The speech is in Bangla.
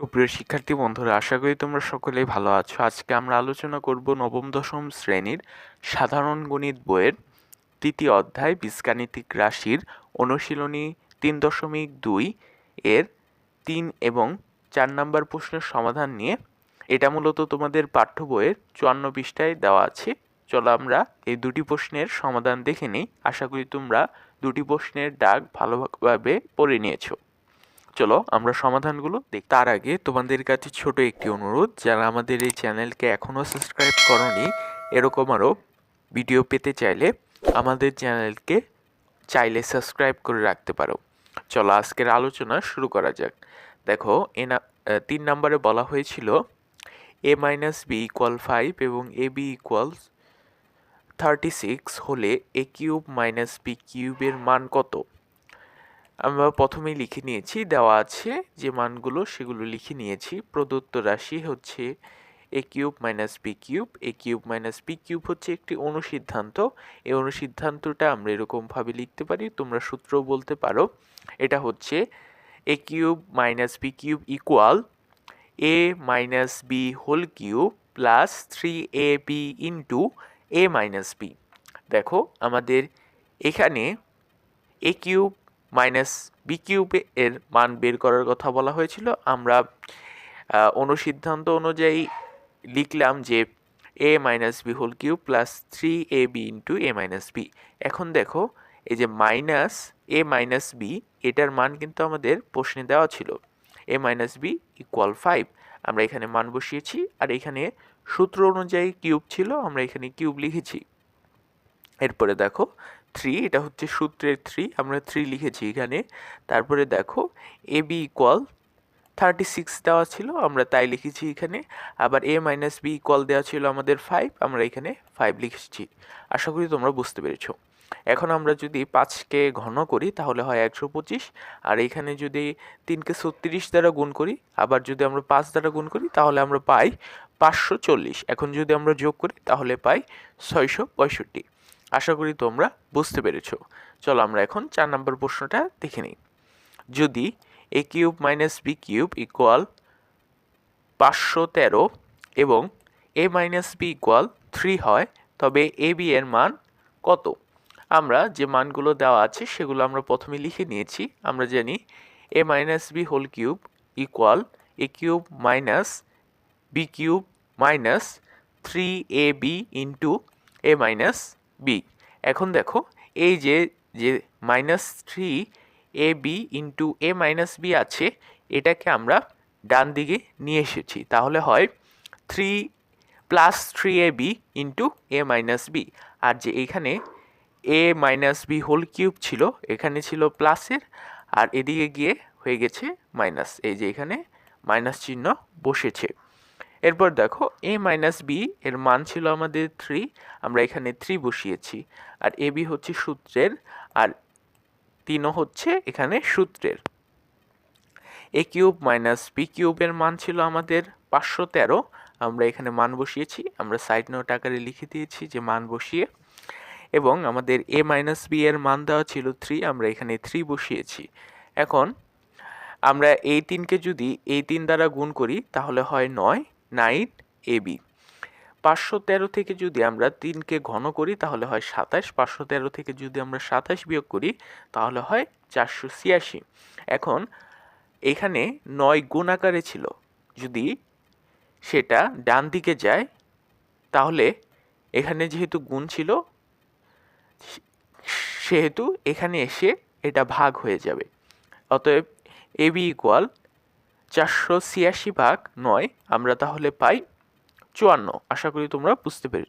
সুপ্রিয় শিক্ষার্থী বন্ধুরা, আশা করি তোমরা সকলেই ভালো আছো। আজকে আমরা আলোচনা করব নবম, দশম শ্রেণির সাধারণ গণিত বইয়ের তৃতীয় অধ্যায়, বীজগাণিতিক রাশির অনুশীলনী তিন দশমিক দুই এর তিন এবং চার নাম্বার প্রশ্নের সমাধান নিয়ে। এটা মূলত তোমাদের পাঠ্য বইয়ের চুয়ান্ন পৃষ্ঠায় দেওয়া আছে। চলো আমরা এই দুটি প্রশ্নের সমাধান দেখে নিই। আশা করি তোমরা দুটি প্রশ্নের ডাক ভালোভাবে পড়ে নিয়েছো। চলো আমরা সমাধানগুলো দেখ। তার আগে তোমাদের কাছে ছোট একটি অনুরোধ, যারা আমাদের এই চ্যানেলকে এখনও সাবস্ক্রাইব করনি, এরকম আরও ভিডিও পেতে চাইলে আমাদের চ্যানেলকে চাইলে সাবস্ক্রাইব করে রাখতে পারো। চলো আজকের আলোচনা শুরু করা যাক। দেখো, এ না তিন নম্বরে বলা হয়েছিল, A minus B equal five এবং A B equal thirty six হলে এ কিউব মাইনাস বি কিউবের মান কত? আমরা প্রথমেই লিখে নিয়েছি, দেওয়া আছে যে মানগুলো সেগুলো লিখে নিয়েছি। প্রদত্ত রাশি হচ্ছে A cube minus B cube. A cube minus B cube হচ্ছে একটি অনুসিদ্ধান্ত। এই অনুসিদ্ধান্তটা আমরা এরকমভাবে লিখতে পারি, তোমরা সূত্র বলতে পারো। এটা হচ্ছে A cube minus B cube equal A minus B whole cube plus three A B into A minus B দেখো, আমাদের এখানে এ কিউব মাইনাস বি কিউবে এর মান বের করার কথা বলা হয়েছিল। আমরা অনুসিদ্ধান্ত অনুযায়ী লিখলাম যে A minus B whole cube plus three A B into A minus B এখন দেখো, এই যে মাইনাস এ মাইনাস বি এটার মান কিন্তু আমাদের প্রশ্নে দেওয়া ছিল। A minus B equal five আমরা এখানে মান বসিয়েছি আর এখানে সূত্র অনুযায়ী কিউব ছিল, আমরা এখানে কিউব লিখেছি। এরপরে দেখো থ্রি এটা হচ্ছে সূত্রের থ্রি আমরা থ্রি লিখেছি এখানে। তারপরে দেখো A B equal thirty six দেওয়া ছিল, আমরা তাই লিখেছি এখানে। আবার এ মাইনাস বি ইকুয়াল দেওয়া ছিল আমাদের ফাইভ আমরা এখানে ফাইভ লিখেছি। আশা করি তোমরা বুঝতে পেরেছ। এখন আমরা যদি পাঁচকে ঘন করি, তাহলে হয় একশো পঁচিশ। আর এখানে যদি তিনকে ছত্রিশ দ্বারা গুণ করি, আবার যদি আমরা পাঁচ দ্বারা গুণ করি, তাহলে আমরা পাই পাঁচশো চল্লিশ। এখন যদি আমরা যোগ করি, তাহলে পাই ছয়শো পঁয়ষট্টি। আশা করি তোমরা বুঝতে পেরেছ। চলো আমরা এখন চার নম্বর প্রশ্নটা দেখে নিই। যদি A cube minus B cube equal পাঁচশো তেরো এবং A minus B equal three হয়, তবে এ বি এর মান কত? আমরা যে মানগুলো দেওয়া আছে সেগুলো আমরা প্রথমে লিখে নিয়েছি। আমরা জানি A minus B whole cube equal A cube minus B cube minus three A B into A minus B. এখন দেখো, এই যে যে minus three A B into A minus B আছে, এটাকে আমরা ডান দিকে নিয়ে এসেছি। তাহলে হয় three plus three A B into A minus B আর যে এখানে A minus B whole cube ছিল, এখানে ছিল প্লাসের আর এদিকে গিয়ে হয়ে গেছে মাইনাস এই যে এখানে মাইনাস চিহ্ন বসেছে। এরপর দেখো এ মাইনাস বি এর মান ছিল আমাদের থ্রি আমরা এখানে থ্রি বসিয়েছি। আর এ বি হচ্ছে সূত্রের, আর তিনও হচ্ছে এখানে সূত্রের। এ কিউব মাইনাস বি কিউবের মান ছিল আমাদের পাঁচশো তেরো, আমরা এখানে মান বসিয়েছি, আমরা সাইড নোট আকারে লিখে দিয়েছি যে মান বসিয়ে। এবং আমাদের এ মাইনাস বি এর মান দেওয়া ছিল থ্রি আমরা এখানে থ্রি বসিয়েছি। এখন আমরা এই তিনকে যদি এই তিন দ্বারা গুণ করি, তাহলে হয় নয়। Nine A B. পাঁচশো তেরো থেকে যদি আমরা তিনকে ঘন করি, তাহলে হয় সাতাশ। পাঁচশো তেরো থেকে যদি আমরা সাতাশ বিয়োগ করি, তাহলে হয় চারশো ছিয়াশি। এখন এখানে নয় গুণ আকারে ছিল। যদি সেটা ডান দিকে যায়, তাহলে এখানে যেহেতু গুণ ছিল সেহেতু এখানে এসে এটা ভাগ হয়ে যাবে। অতএব এ বি ইকুয়াল চারশো ছিয়াশি ভাগ নয় আমরা তাহলে পাই চুয়ান্ন। আশা করি তোমরা বুঝতে পেরেছ।